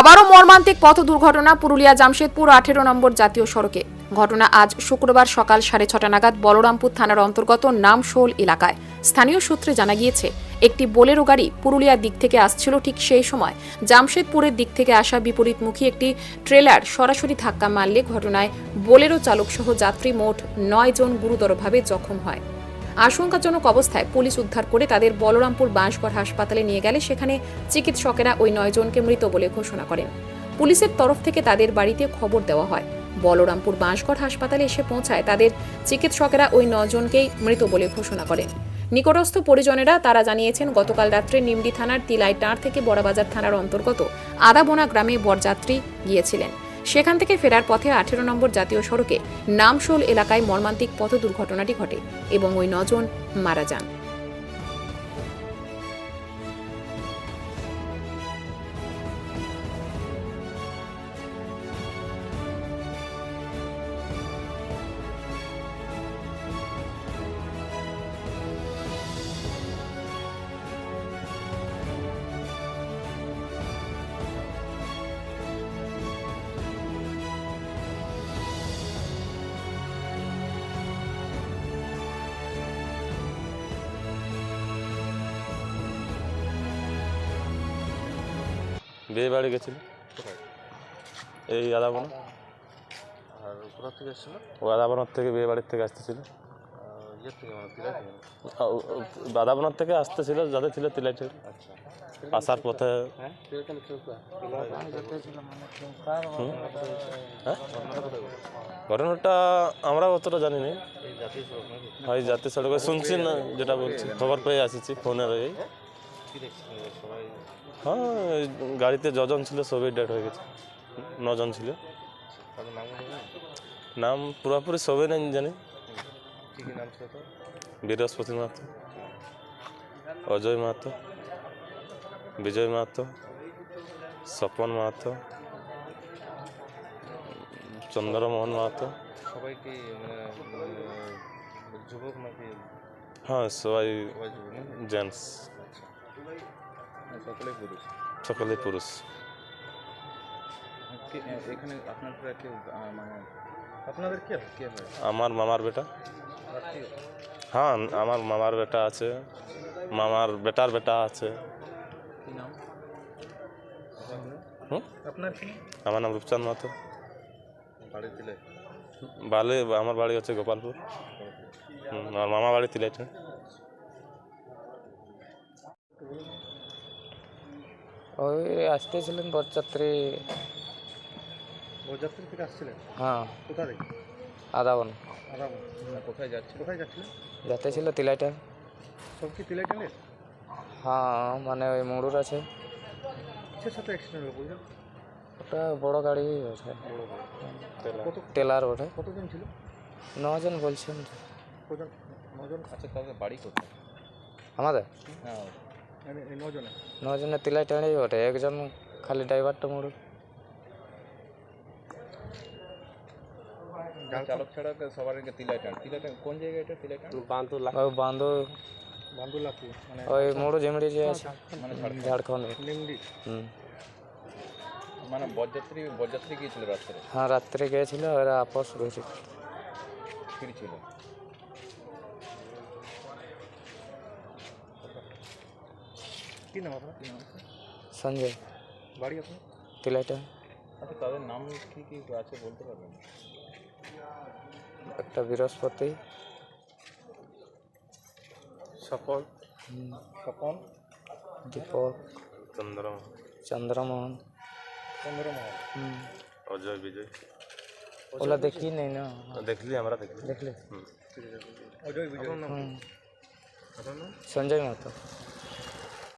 আবারও মর্মান্তিক পথ দুর্ঘটনা পুরুলিয়া জামশেদপুর আঠেরো নম্বর জাতীয় সড়কে। ঘটনা আজ শুক্রবার সকাল সাড়ে ছটা নাগাদ বলরামপুর থানার অন্তর্গত নামশোল এলাকায়। স্থানীয় সূত্রে জানা গিয়েছে, একটি বোলেরো গাড়ি পুরুলিয়ার দিক থেকে আসছিল ঠিক সেই সময়। জামশেদপুরের দিক থেকে আসা বিপরীতমুখী একটি ট্রেলার সরাসরি ধাক্কা মারলে ঘটনায় বোলেরো চালকসহ যাত্রী মোট নয় জন গুরুতরভাবে জখম হয়। আশঙ্কাজনক অবস্থায় পুলিশ উদ্ধার করে তাদের বলরামপুর বাঁশগড় হাসপাতালে নিয়ে গেলে সেখানে চিকিৎসকেরা ওই নয়জনকে মৃত বলে ঘোষণা করেন। পুলিশের তরফ থেকে তাদের বাড়িতে খবর দেওয়া হয়। বলরামপুর বাঁশগড় হাসপাতালে এসে পৌঁছায় তাদের চিকিৎসকেরা ওই নজনকেই মৃত বলে ঘোষণা করেন। নিকটস্থ পরিজনেরা তারা জানিয়েছেন, গতকাল রাত্রে নিমডি থানার তিলাই টাঁড় থেকে বড়বাজার থানার অন্তর্গত আদাবোনা গ্রামে বরযাত্রী গিয়েছিলেন। সেখান থেকে ফেরার পথে আঠেরো নম্বর জাতীয় সড়কে নামশোল এলাকায় মর্মান্তিক পথ দুর্ঘটনাটি ঘটে এবং ওই নজন মারা যান। বিয়ে বাড়ি গেছিল এই আদাবন। আর কোথা থেকে এসেছিল? ও আদাবনার থেকে বিয়ে বাড়ির থেকে আসতেছিল। থেকে মানে আদাবনার থেকে আসতেছিল যাদের ছিল তিলাইটে আচ্ছা। আসার পথে হ্যাঁ? চৌকা হ্যাঁ? ঘটনাটা আমরা অতটা জানি না এই জাতীয় সড়ক হয় জাতীয় সড়কে শুনছি না যেটা বলছি। খবর পেয়ে আসিছি ফোনের এই। হ্যাঁ গাড়িতে যজন ছিল সবই ডেট হয়ে গেছে। নজন ছিল। নাম পুরোপুরি সবই নেই জানি। বৃহস্পতি মাহাতো। অজয় মাহাতো। বিজয় মাহাতো। স্বপন মাহাতো। চন্দ্রমোহন মাহাতো। সবাই কি মানে যুবক নাকি? হ্যাঁ সবাই? জেন্টস। না, সকলেই পুরুষ? সকলেই পুরুষ। কি- এখানে আপনারা কেউ মানে আপনাদের কে কে হয় আমার মামার বেটা? হ্যাঁ আমার মামার বেটা আছে। মামার বেটার বেটা আছে। আপনার আমার নাম রূপচাঁদ মাহাতো। বাড়ি বালে আমার বাড়ি হচ্ছে গোপালপুর। আমার মামা বাড়ি তিলাইটা ওই আসতেছিলেন বরযাত্রী। বরযাত্রী থেকে আসছিলেন? হ্যাঁ। কোথা থেকে? আদাবন। আরাম কোথায় যাচ্ছে কোথায় যাচ্ছিলেন? যাতে ছিল তিলাইটা। সব কি হ্যাঁ মানে ওই মুড়ুর আছে। কিসের সাথে অ্যাক্সিডেন্ট হলো ওটা বড় গাড়ি ওঠে কত টেলার ওঠে কতজন ছিল? নজন বলছেন। নজন? আচ্ছা তাদের বাড়ি কোথায়? আমাদের? হ্যাঁ। মানে নজনে? তিলাই টাড়েই ওঠে একজন খালি ড্রাইভারটা মুড়ুর চালক ছাড়া সবার কোন জায়গায় এটা তিলাইটান ওই মানে ওই মুড়ু যে আছে। মানে ঝাড়খণ্ড। হুম। মানে বরযাত্রী বরযাত্রী গিয়েছিল রাস্তায় হ্যাঁ রাত্রে গিয়েছিল ওরা আপস রয়েছে ফিরছিল। কি নাম আপনার কি নাম সঞ্জয় বাড়ি আপনার তিলাইটা আচ্ছা তাদের নাম কি কি আছে বলতে পারবেন একটা বৃহস্পতি সফল হুম, স্বপন দীপক চন্দ্রমোহন চন্দ্রমোহন চন্দ্রমোহন হুম অজয় বিজয় ওগুলা দেখি নেই না দেখলি আমরা দেখলি দেখলে হুম অজয় বিজয় হুম আপনার নাম সঞ্জয় মাতো